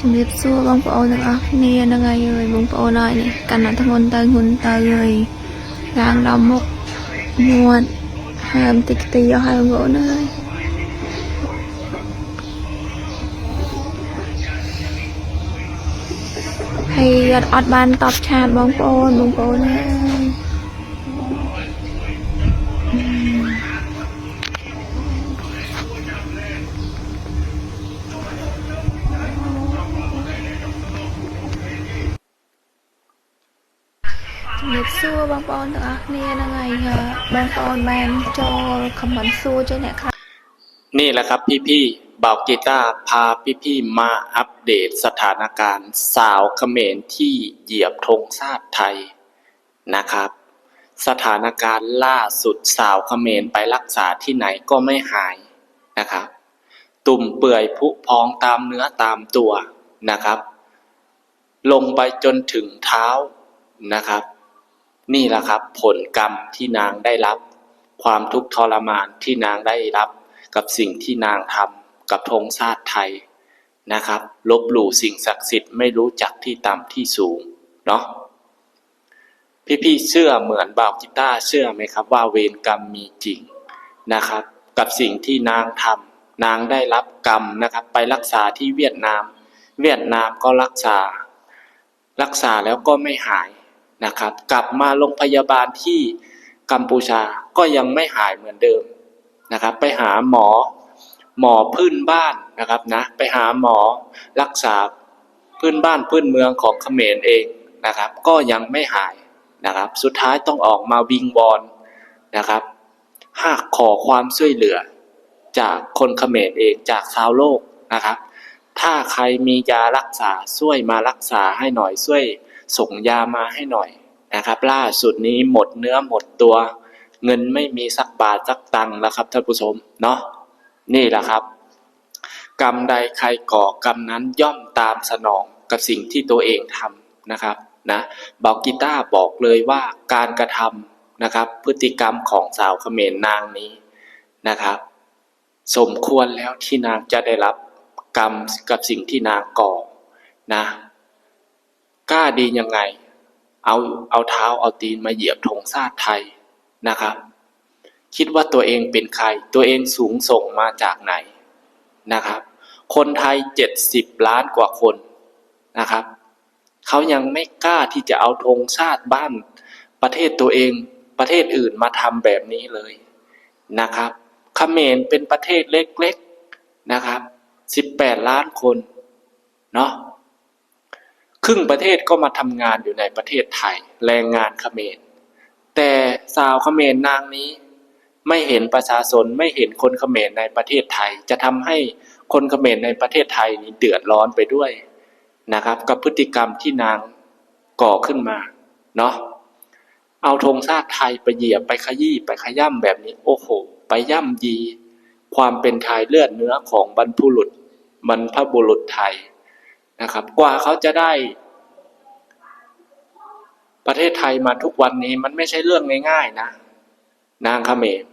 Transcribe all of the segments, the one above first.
ជំរាបសួរបងប្អូនទាំងអស់គ្នាហ្នឹងហើយអើយបងប្អូនហើយនេះកាន់តែធ្ងន់ទៅធ្ងន់ទៅហើយឡើងដល់មុខមាត់ហើមតិចតិចអស់ហើយបងប្អូនអើយហើយអត់អត់បានតបឆាតបងប្អូនបងប្អូនអើយ ជំរាបសួរបងប្អូនទាំងអស់គ្នាហ្នឹងហើយបងប្អូនបានចូលខមមិនសួរចេះអ្នកខ្លះ นี่แหละครับพี่ๆบ่าวกีตาร์พาพี่ๆมาอัปเดตสถานการณ์สาวเขมรที่เหยียบธงชาติไทยนะครับ สถานการณ์ล่าสุดสาวเขมรไปรักษาที่ไหนก็ไม่หายนะครับ ตุ่มเปื่อยผุพองตามเนื้อตามตัวนะครับ ลงไปจนถึงเท้านะครับ นี่แหละครับ ผลกรรมที่นางได้รับ ความทุกข์ทรมานที่นางได้รับ กับสิ่งที่นางทำกับธงชาติไทยนะครับ ลบหลู่สิ่งศักดิ์สิทธิ์ไม่รู้จักที่ต่ำที่สูงเนาะพี่ๆเชื่อเหมือนบ่าวกีตาร์เชื่อไหมครับ ว่าเวรกรรมมีจริงนะครับ กับสิ่งที่นางทำนางได้รับกรรมนะครับ ไปรักษาที่เวียดนาม เวียดนามก็รักษา รักษาแล้วก็ไม่หาย นะครับ กลับมาโรงพยาบาลที่กัมพูชาก็ยังไม่หายเหมือนเดิมนะครับ ไปหาหมอหมอพื้นบ้านนะครับนะไปหาหมอรักษาพื้นบ้านพื้นเมืองของเขมรเองนะครับ ก็ยังไม่หายนะครับ สุดท้ายต้องออกมาวิงวอนนะครับหากขอความช่วยเหลือ จากคนเขมรเองจากชาวโลกนะครับ ถ้าใครมียารักษาช่วยมารักษาให้หน่อยช่วย ส่งยามาให้หน่อยนะครับ ล่าสุดนี้หมดเนื้อหมดตัว เงินไม่มีสักบาทสักตังค์แล้วครับท่านผู้ชมเนาะนี่แหละครับ กรรมใดใครก่อกรรมนั้นย่อมตามสนองกับสิ่งที่ตัวเองทำนะครับนะบอกกีตาบอกเลยว่าการกระทำนะครับ พฤติกรรมของสาวเขมรนางนี้นะครับ สมควรแล้วที่นางจะได้รับกรรมกับสิ่งที่นางก่อนะ ดียังไง เอาเอาเท้าเอาตีนมาเหยียบธงชาติไทยนะครับ คิดว่าตัวเองเป็นใคร ตัวเองสูงส่งมาจากไหนนะครับ คนไทยเจ็ดสิบล้านกว่าคนนะครับเขายังไม่กล้าที่จะเอาธงชาติบ้าน ประเทศตัวเองประเทศอื่นมาทำแบบนี้เลยนะครับเขมรเป็นประเทศเล็กๆนะครับสิบแปดล้านคน เนาะ รึ่งประเทศก็มาทำงานอยู่ในประเทศไทย แรงงานเขมร แต่สาวเขมรนางนี้ไม่เห็นประชาชนไม่เห็นคนเขมรในประเทศไทย จะทำให้คนเขมรในประเทศไทยนี้เดือดร้อนไปด้วยนะครับ กับพฤติกรรมที่นางก่อขึ้นมาเนาะเอาธงชาติไทยไปเหยียบไปขยี้ไปขย่ำแบบนี้ โอ้โห ไปย่ำยี ความเป็นไทยเลือดเนื้อของบรรพุรุษบรรพบุรุษไทย นะครับ กว่าเขาจะได้ ประเทศไทยมาทุกวันนี้มันไม่ใช่เรื่องง่ายๆนะ นางเขมร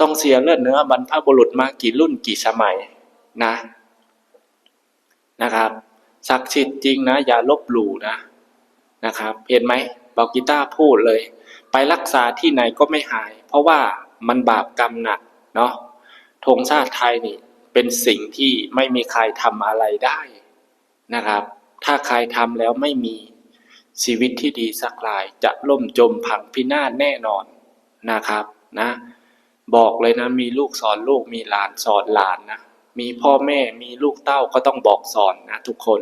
ต้องเสียเลือดเนื้อบรรพบุรุษมากี่รุ่นกี่สมัยนะ นะครับศักดิ์สิทธิ์จริงนะ อย่าลบหลู่นะนะครับ เห็นไหมบอกกีตาพูดเลย ไปรักษาที่ไหนก็ไม่หาย เพราะว่ามันบาปกรรมหนักเนาะธงชาติไทยนี่ เป็นสิ่งที่ไม่มีใครทำอะไรได้ นะครับ ถ้าใครทำแล้วไม่มีชีวิตที่ดีสักรายจะล่มจมพังพินาศแน่นอนนะครับนะบอกเลยนะมีลูกสอนลูกมีหลานสอนหลานนะมีพ่อแม่มีลูกเต้าก็ต้องบอกสอนนะทุกคน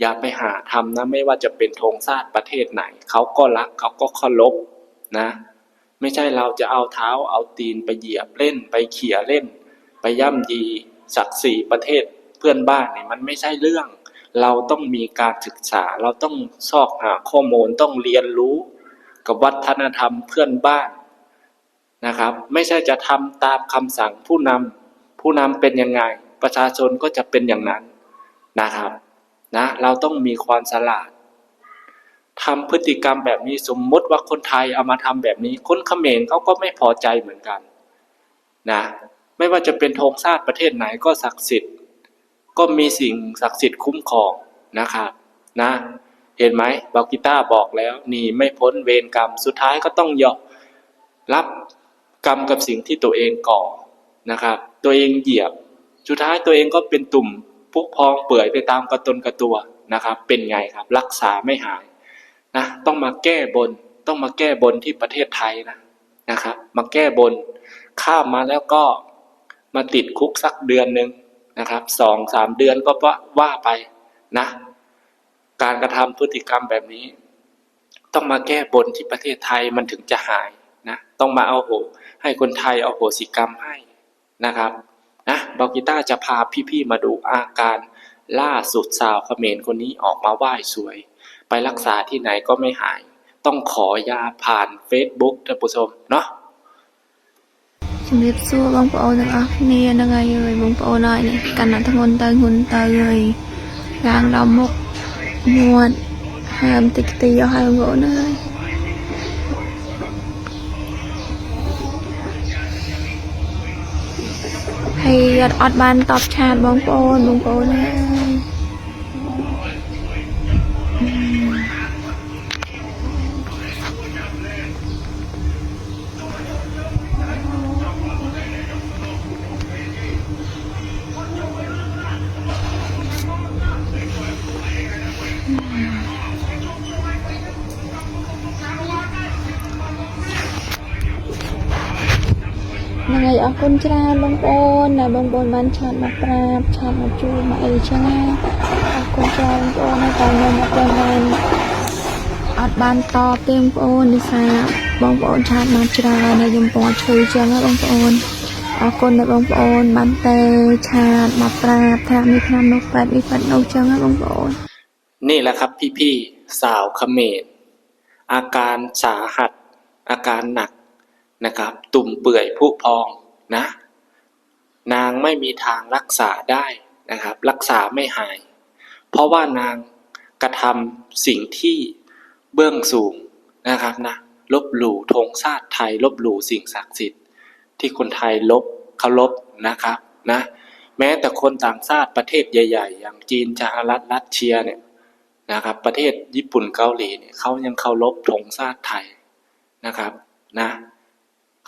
อย่าไปหาทำนะไม่ว่าจะเป็นธงชาติประเทศไหนเขาก็รักเขาก็เคารพนะ ไม่ใช่เราจะเอาเท้าเอาตีนไปเหยียบเล่นไปเขี่ยเล่น ไปย่ำยีศักดิ์ศรีประเทศเพื่อนบ้านเนี่ยมันไม่ใช่เรื่อง เราต้องมีการศึกษา เราต้องซอกหาข้อมูลต้องเรียนรู้กับวัฒนธรรมเพื่อนบ้านนะครับ ไม่ใช่จะทำตามคำสั่งผู้นำผู้นำเป็นยังไง ประชาชนก็จะเป็นอย่างนั้นนะครับนะเราต้องมีความฉลาดทำพฤติกรรมแบบนี้สมมติว่าคนไทยเอามาทำแบบนี้คนเขมรเขาก็ไม่พอใจเหมือนกันนะไม่ว่าจะเป็นธงชาติประเทศไหนก็ศักดิ์สิทธิ์ ก็มีสิ่งศักดิ์สิทธิ์คุ้มครองนะครับนะเห็นไหมบากิต้าบอกแล้วนี่ไม่พ้นเวรกรรมสุดท้ายก็ต้องยอมรับกรรมกับสิ่งที่ตัวเองก่อนะครับ ตัวเองเหยียบสุดท้ายตัวเองก็เป็นตุ่มพุพองเปื่อยไปตามกระตนกระตัวนะครับ เป็นไงครับ รักษาไม่หายนะต้องมาแก้บนต้องมาแก้บนที่ประเทศไทยนะนะครับ มาแก้บนข้ามมาแล้วก็มาติดคุกสักเดือนหนึ่ง นะครับสองสามเดือนก็ว่าว่าไปนะ การกระทำพฤติกรรมแบบนี้ ต้องมาแก้บนที่ประเทศไทยมันถึงจะหายนะต้องมาเอาโหให้คนไทยเอาโหสิกรรมให้นะครับนะบอกกีต้าจะพาพี่ๆมาดูอาการล่าสุดสาวเขมรคนนี้ออกมาไหว้สวย ไปรักษาที่ไหนก็ไม่หาย ต้องขอยาผ่าน Facebook ท่านผู้ชมเนาะ ជំរាបសួរបងប្អូនទាំងអស់គ្នាហ្នឹងហើយអើយបងប្អូនហើយនេះកាន់តែធ្ងន់ទៅធ្ងន់ទៅហើយឡើងដល់មុខមាត់ហើមតិចតិចយកហើយបងប្អូនអើយហើយអត់អត់បានតបឆាតបងប្អូនបងប្អូនអើយ ហ្នឹងហើយអរគុណច្រើនបងប្អូនដែលបងប្អូនបានឆាតមកប្រាប់ឆាតមកជួយមកអីចឹងណាអរគុណច្រើនបងប្អូនហើយតែខ្ញុំអត់ទាន់បានអត់បានតបទេបងប្អូនដោយសារបងប្អូនឆាតមកច្រើនហើយខ្ញុំពងឈឺចឹងណាបងប្អូនអរគុណដល់បងប្អូនបានតែឆាតមកប្រាប់ថាមានឆ្នាំនោះបែបនេះបែបនោះចឹងណាបងប្អូន นี่แหละครับพี่ๆสาวเขมรอาการสาหัส อาการหนัก นะครับ ตุ่มเปื่อยผุพองนะ นางไม่มีทางรักษาได้นะครับ รักษาไม่หาย เพราะว่านางกระทำสิ่งที่เบื้องสูงนะครับนะลบหลู่ธงชาติไทย ลบหลู่สิ่งศักดิ์สิทธิ์ ที่คนไทยลบเคารพนะครับนะแม้แต่คนต่างชาติประเทศใหญ่ ๆ อย่างจีนสหรัฐรัสเซียเนี่ยนะครับประเทศญี่ปุ่นเกาหลีเนี่ยเขายังเคารพธงชาติไทยนะครับนะ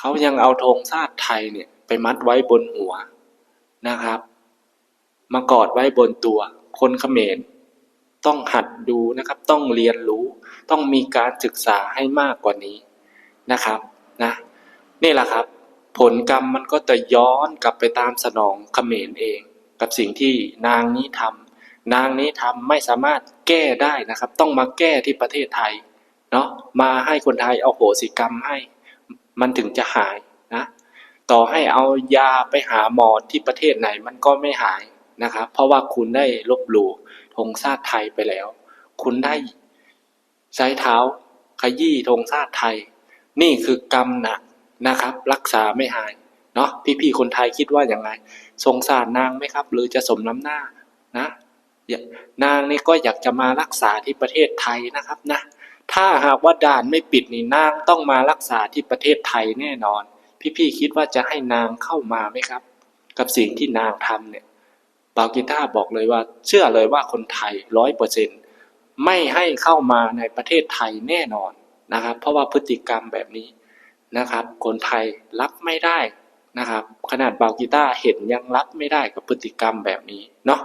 เขายังเอาธงชาติไทยเนี่ยไปมัดไว้บนหัวนะครับ มากอดไว้บนตัว คนเขมรต้องหัดดูนะครับ ต้องเรียนรู้ ต้องมีการศึกษาให้มากกว่านี้นะครับนะนี่แหละครับ ผลกรรมมันก็จะย้อนกลับไปตามสนองเขมรเอง กับสิ่งที่นางนี้ทำนางนี้ทำไม่สามารถแก้ได้นะครับ ต้องมาแก้ที่ประเทศไทยเนาะมาให้คนไทยเอาโหสิกรรมให้ มันถึงจะหายนะต่อให้เอายาไปหาหมอที่ประเทศไหนมันก็ไม่หายนะครับ เพราะว่าคุณได้ลบหลู่ธงชาติไทยไปแล้ว คุณได้ใช้เท้าขยี้ธงชาติไทย นี่คือกรรมหนักนะครับ รักษาไม่หายเนาะพี่ๆคนไทยคิดว่าอย่างไรสงสารนางไหมครับ หรือจะสมน้ำหน้านะนางนี่ก็อยากจะมารักษาที่ประเทศไทยนะครับนะ ถ้าหากว่าด่านไม่ปิดนี่นางต้องมารักษาที่ประเทศไทยแน่นอน พี่ๆคิดว่าจะให้นางเข้ามาไหมครับ กับสิ่งที่นางทำเนี่ยบาวกิต้าบอกเลยว่า เชื่อเลยว่าคนไทยร้อยเปอร์เซ็นไม่ให้เข้ามาในประเทศไทยแน่นอนนะครับ เพราะว่าพฤติกรรมแบบนี้นะครับ คนไทยรับไม่ได้นะครับ ขนาดบาวกิต้าเห็นยังรับไม่ได้กับพฤติกรรมแบบนี้เนาะ